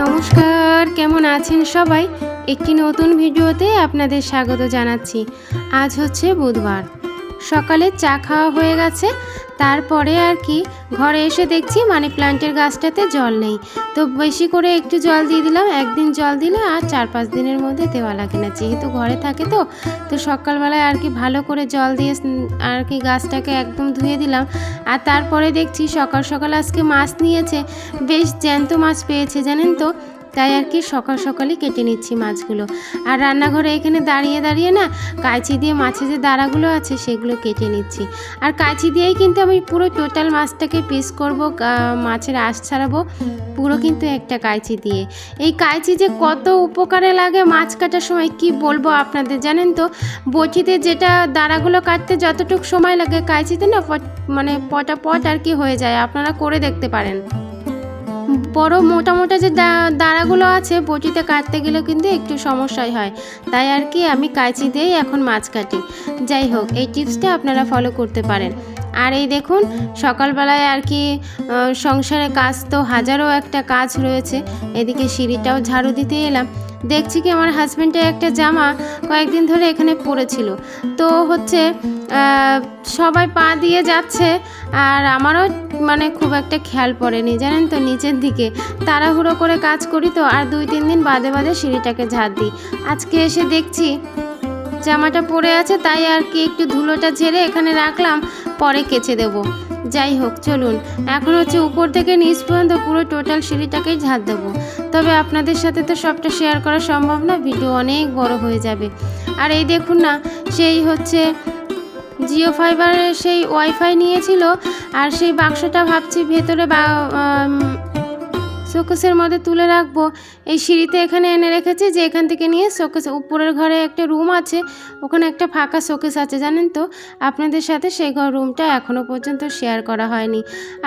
নমস্কার, কেমন আছেন সবাই? একটি নতুন ভিডিওতে আপনাদের স্বাগত জানাচ্ছি। আজ হচ্ছে বুধবার। সকালে চা খাওয়া হয়ে গেছে তারপরে আর কি, ঘরে এসে দেখছি মানি প্ল্যান্টের গাছটাতে জল নেই। তো বেশি করে একটু জল দিয়ে দিলাম, একদিন জল দিলে আর চার পাঁচ দিনের মধ্যে দেওয়া লাগে না। যেহেতু ঘরে থাকে তো তো সকালবেলায় আর কি ভালো করে জল দিয়ে আর কি গাছটাকে একদম ধুয়ে দিলাম। আর তারপরে দেখছি সকাল সকাল আজকে মাছ নিয়েছে, বেশ জ্যান্ত মাছ পেয়েছে, জানেন তো? তাই আর কি সকাল সকালই কেটে নিচ্ছি মাছগুলো। আর রান্নাঘরে এখানে দাঁড়িয়ে দাঁড়িয়ে না কাঁচি দিয়ে মাছের যে দাঁড়াগুলো আছে সেগুলো কেটে নিচ্ছি। আর কাঁচি দিয়েই কিন্তু আমি পুরো টোটাল মাছটাকে পিস করব মাছের আঁশ ছাড়াবো, পুরো কিন্তু একটা কাঁচি দিয়ে। এই কাঁচি যে কত উপকারে লাগে মাছ কাটার সময় কি বলব আপনাদের জানেন তো? বটিতে যেটা দাঁড়াগুলো কাটতে যতটুকু সময় লাগে কাঁচিতে না মানে পটাপট আর কি হয়ে যায়। আপনারা করে দেখতে পারেন। বড় মোটা মোটা যে দা- আছে, বটিতে কাটতে গেলে কিন্তু একটু সমস্যাই হয়। তাই আর কি আমি কাঁচি দিয়েই এখন মাছ কাটি। যাই হোক, এই টিপসটা আপনারা ফলো করতে পারেন। আর এই দেখুন, সকালবেলায় আর কি সংসারে কাজ তো হাজারো একটা কাজ রয়েছে। এদিকে সিঁড়িটাও ঝাড়ু দিতে এলাম। দেখছি কি আমার হাজব্যান্ডের একটা জামা কয়েকদিন ধরে এখানে পড়েছিল। তো হচ্ছে সবাই পা দিয়ে যাচ্ছে আর আমারও মানে খুব একটা খেয়াল পড়েনি, জানেন তো, নিচের দিকে। তাড়াহুড়ো করে কাজ করি তো, আর দুই তিন দিন বাদে বাদে সিঁড়িটাকে ঝাড় দিই। আজকে এসে দেখছি জামাটা পরে আছে, তাই আর কি একটু ধুলোটা ঝেড়ে এখানে রাখলাম, পরে কেচে দেব। যাই হোক, চলুন। এখন হচ্ছে উপর থেকে নিচ পর্যন্ত পুরো টোটাল সিঁড়িটাকেই ঝাড় দেবো। তবে আপনাদের সাথে তো সবটা শেয়ার করা সম্ভব না, ভিডিও অনেক বড় হয়ে যাবে। আর এই দেখুন না, সেই হচ্ছে জিও ফাইবারের সেই ওয়াইফাই নিয়েছিল, আর সেই বাক্সটা ভাবছি ভেতরে বা শোকেসের মধ্যে তুলে রাখব। এই সিঁড়িতে এখানে এনে রেখেছি যে এখান থেকে নিয়ে শোকেস, উপরের ঘরে একটা রুম আছে, ওখানে একটা ফাঁকা শোকেস আছে, জানেন তো? আপনাদের সাথে সেই ঘর রুমটা এখনও পর্যন্ত শেয়ার করা হয়নি।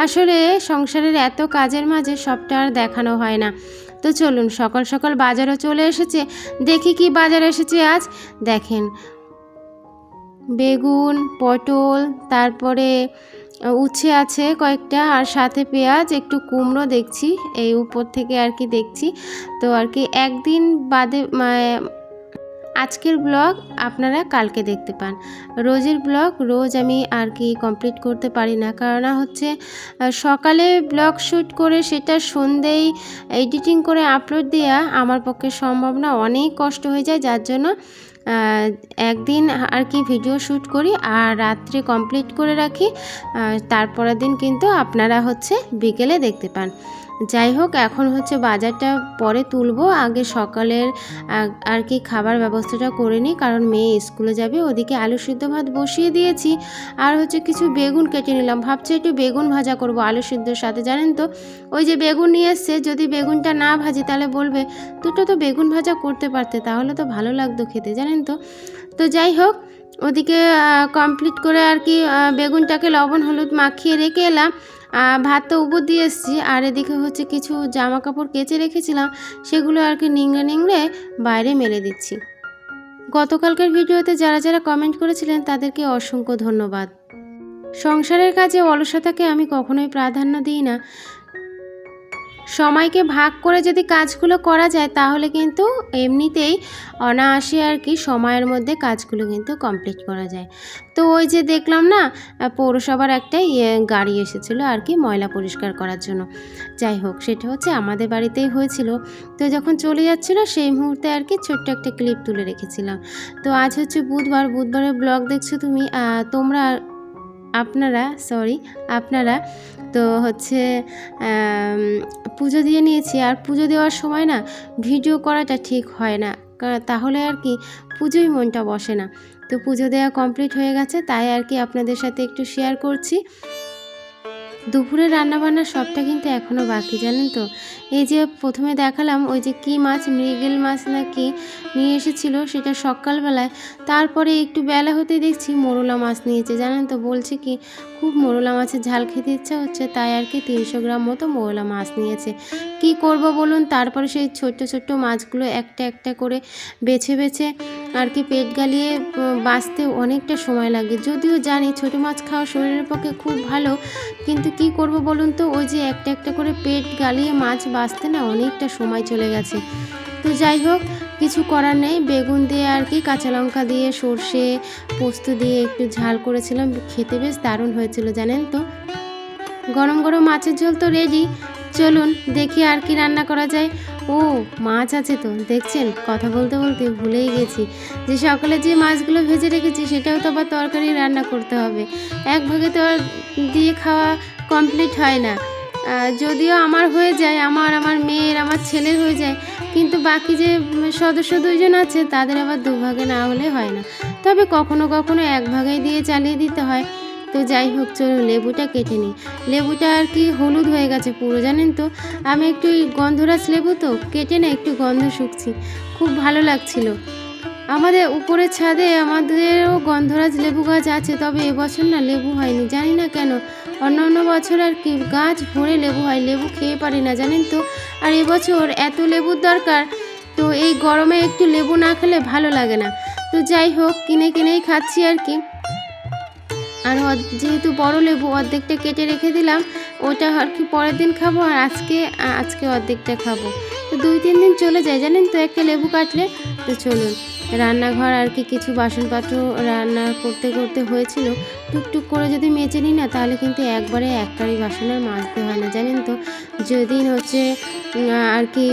আসলে সংসারের এত কাজের মাঝে সবটা আর দেখানো হয় না। তো চলুন, সকাল সকাল বাজারও চলে এসেছে, দেখি কি বাজার এসেছে আজ। দেখেন, বেগুন, পটল, তারপরে উচ্ছে আছে কয়েকটা আর সাথে পেঁয়াজ, একটু কুমড়ো দেখছি, এই উপর থেকে আর কি দেখছি। তো আর কি একদিন বাদে মা- আজকের ব্লগ আপনারা কালকে দেখতে পান। রোজের ব্লগ রোজ আমি আর কি কমপ্লিট করতে পারি না। কারণ হচ্ছে সকালে ব্লগ শ্যুট করে সেটা সন্ধেই এডিটিং করে আপলোড দেওয়া আমার পক্ষে সম্ভব না। অনেক কষ্ট হয়ে যায়, যার জন্য একদিন আর কি ভিডিও শ্যুট করি আর রাত্রে কমপ্লিট করে রাখি। তারপরের দিন কিন্তু আপনারা হচ্ছে বিকেলে দেখতে পান। যাই হোক এখন হচ্ছে বাজারটা পরে তুলবো। আগে সকালের আর কি খাবার ব্যবস্থাটা করে নিই, কারণ মেয়ে স্কুলে যাবে। ওদিকে আলু সিদ্ধ ভাত বসিয়ে দিয়েছি। আর হচ্ছে কিছু বেগুন কেটে নিলাম। ভাবছি একটু বেগুন ভাজা করব আলু সিদ্ধর সাথে, জানেন তো? ওই যে বেগুন নিয়ে এসছে, যদি বেগুনটা না ভাজি তাহলে বলবে, দুটো তো বেগুন ভাজা করতে পারতে, তাহলে তো ভালো লাগতো খেতে জানেন তো? তো যাই হোক ওদিকে কমপ্লিট করে আর কি বেগুনটাকে লবণ, হলুদ মাখিয়ে রেখে এলাম। ভাত তো উপর দিয়ে এসেছি। আর এদিকে হচ্ছে কিছু জামা কাপড় কেচে রেখেছিলাম, সেগুলো আর কি নিংড়ে নিংড়ে বাইরে মেলে দিচ্ছি। গতকালকের ভিডিওতে যারা যারা কমেন্ট করেছিলেন, তাদেরকে অসংখ্য ধন্যবাদ। সংসারের কাজে অলসতাকে আমি কখনোই প্রাধান্য দিই না। সময়কে ভাগ করে যদি কাজগুলো করা যায়, তাহলে কিন্তু এমনিতেই অনায়াসে আর কি সময়ের মধ্যে কাজগুলো কিন্তু কমপ্লিট করা যায়। তো ওই যে দেখলাম না, পৌরসভার একটা ইয়ে গাড়ি এসেছিল আর কি ময়লা পরিষ্কার করার জন্য। যাই হোক, সেটা হচ্ছে আমাদের বাড়িতেই হয়েছিল। তো যখন চলে যাচ্ছিল, সেই মুহূর্তে আর কি ছোট্ট একটা ক্লিপ তুলে রেখেছিলাম। তো আজ হচ্ছে বুধবার, বুধবারের ব্লগ দেখছ তুমি তোমরা আপনারা সরি আপনারা তো হচ্ছে পুজো দিয়ে নিয়েছি। আর পুজো দেওয়ার সময় না, ভিডিও করাটা ঠিক হয় না। তাহলে আর কি, পুজোই মনটা বসে না। তো পুজো দেওয়া কমপ্লিট হয়ে গেছে, তাই আর কি আপনাদের সাথে একটু শেয়ার করছি। দুপুরে রান্নাবান্না সবটা কিন্তু এখনও বাকি, জানেন তো? এই যে প্রথমে দেখালাম, ওই যে কি মাছ, মৃগেল মাছ না কি নিয়ে এসেছিল, সেটা সকালবেলায় তারপরে একটু বেলা হতে দেখছি মোরলা মাছ নিয়েছে, জানেন তো? বলছে কি, খুব মোরলা মাছের ঝাল খেতে ইচ্ছা হচ্ছে, তাই আর কি তিনশো গ্রাম মতো মোরলা মাছ নিয়েছে। কি করব বলুন? তারপরে সেই ছোট্ট ছোট্ট মাছগুলো একটা একটা করে বেছে বেছে আর কি পেট গালিয়ে বাঁচতে অনেকটা সময় লাগে। যদিও জানি ছোটো মাছ খাওয়া শরীরের পক্ষে খুব ভালো, কিন্তু কি করব বলুন তো? ওই যে একটা একটা করে পেট গালিয়ে মাছ বাঁচতে না অনেকটা সময় চলে গেছে। তো যাই হোক কিছু করার নেই। বেগুন দিয়ে আর কি কাঁচা লঙ্কা দিয়ে সর্ষে পোস্ত দিয়ে একটু ঝাল করেছিলাম। খেতে বেশ দারুণ হয়েছিল, জানেন তো? গরম গরম মাছের ঝোল তো রেডি চলুন দেখি আর কি রান্না করা যায়। ও, মাছ আছে তো, দেখছেন? কথা বলতে বলতে ভুলেই গেছি। যে সকালে যে মাছগুলো ভেজে রেখেছি, সেটাও তো আবার তরকারি রান্না করতে হবে। এক ভাগে তো দিয়ে খাওয়া কমপ্লিট হয় না। যদিও আমার হয়ে যায়, আমার আমার মেয়ের, আমার ছেলের হয়ে যায়, কিন্তু বাকি যে সদস্য দুইজন আছে, তাদের আবার দুভাগে না হলে হয় না। তবে কখনো কখনো এক ভাগেই দিয়ে চালিয়ে দিতে হয়। তো যাই হোক, চলুন লেবুটা কেটে নিই। লেবুটা আর কি হলুদ হয়ে গেছে পুরো, জানেন তো? আমি একটু গন্ধরাজ লেবু তো কেটে না, একটু গন্ধ শুকছি। খুব ভালো লাগছিল। আমাদের উপরের ছাদে আমাদেরও গন্ধরাজ লেবু গাছ আছে, তবে এবছর না লেবু হয়নি, জানি না কেন। অন্য অন্য বছর আর কি, গাছ ভরে লেবু হয়, লেবু খেয়ে পারি না, জানেন তো? আর এবছর এত লেবুর দরকার, তো এই গরমে একটু লেবু না খেলে ভালো লাগে না। তো যাই হোক, কিনে কিনেই খাচ্ছি আর কি। আর যেহেতু বড় লেবু, অর্ধেকটা কেটে রেখে দিলাম, ওটা আর কি পরের দিন খাব, আর আজকে আজকে অর্ধেকটা খাব। তো দুই তিন দিন চলে যায়, জানেন তো, একটা লেবু কাটলে? তো চলুন। রান্নাঘর আর কি কিছু বাসনপত্র রান্না করতে করতে হয়েছিল। টুকটুক করে যদি মেজে নিই না, তাহলে কিন্তু একবারে একবারই বাসনের মাজতে হয় না, জানেন তো? যেদিন হচ্ছে আর কি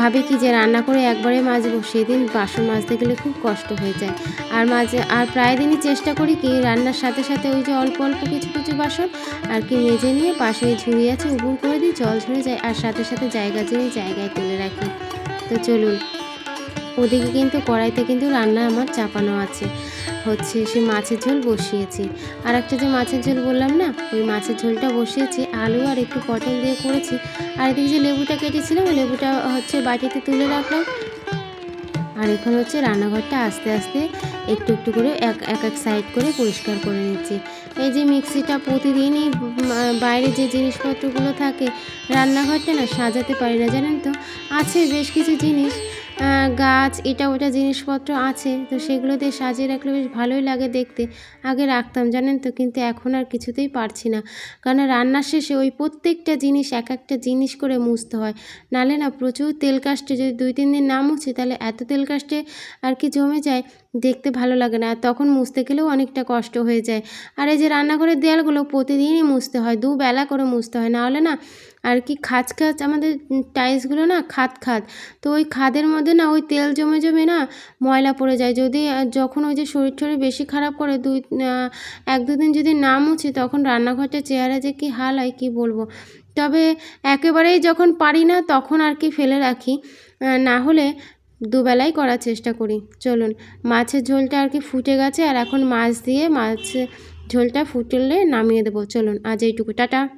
ভাবে কি যে রান্না করে একবারে মাজবো, সেদিন বাসন মাজতে গেলে খুব কষ্ট হয়ে যায়। আর মাঝে, আর প্রায় দিনই চেষ্টা করি কি, রান্নার সাথে সাথে ওই যে অল্প অল্প কিছু কিছু বাসন আর কি মেজে নিয়ে পাশে ঝুড়ি আছে উবুর করে দিই, জল ঝরে যায়, আর সাথে সাথে জায়গা জেনে জায়গায় তুলে রাখি। তো চলুন। ওদিকে কিন্তু কড়াইতে কিন্তু রান্না আমার চাপানো আছে। হচ্ছে সে মাছের ঝোল বসিয়েছি। আর একটা যে মাছের ঝোল বললাম না, ওই মাছের ঝোলটা বসিয়েছি, আলু আর একটু পটল দিয়ে করেছি। আর এদিকে যে লেবুটা কেটেছিলাম লেবুটা হচ্ছে বাটিতে তুলে রাখলাম। আর এখন হচ্ছে রান্নাঘরটা আস্তে আস্তে একটু একটু করে এক এক এক সাইড করে পরিষ্কার করে নিচ্ছি। এই যে মিক্সিটা প্রতিদিনই বাইরে যে জিনিসপত্রগুলো থাকে, রান্নাঘরটা না সাজাতে পারি না, জানেন তো? আছে বেশ কিছু জিনিস। গাছ, এটা, ওটা জিনিসপত্র আছে, তো সেগুলো দিয়ে সাজিয়ে রাখলে বেশ ভালোই লাগে দেখতে। আগে রাখতাম, জানেন তো, কিন্তু এখন আর কিছুতেই পারছি না। কারণ রান্নার শেষে ওই প্রত্যেকটা জিনিস, এক একটা জিনিস করে মুছতে হয়। নালে না, প্রচুর তেল কাস্টে যদি দুই, তিন দিন না মুছি, তাহলে এত তেল কাস্টে আর কি জমে যায় দেখতে ভালো লাগে না। তখন মুছতে গেলেও অনেকটা কষ্ট হয়ে যায়। আর এই যে রান্নাঘরের দেয়ালগুলো প্রতিদিনই মুছতে হয়, দুবেলা করে মুছতে হয়। নাহলে না আর কি খাঁচ খাঁচ আমাদের টাইলসগুলো না খাদ খাদ তো ওই খাদের মধ্যে না ওই তেল জমে জমে না ময়লা পড়ে যায়। যদি যখন ওই যে শরীর টরীর বেশি খারাপ করে, দুই এক দুদিন যদি না মুছি, তখন রান্নাঘরটা চেহারা যে কি হাল হয় কি বলব। তবে একেবারেই যখন পারি না, তখন আর কি ফেলে রাখি। না হলে দুবেলাই করার চেষ্টা করি। চলুন, মাছের ঝোলটা আর কি ফুটে গেছে আর এখন মাছ দিয়ে মাছ ঝোলটা ফুটলে নামিয়ে দেবো। চলুন, আজ এইটুকু। টাটা।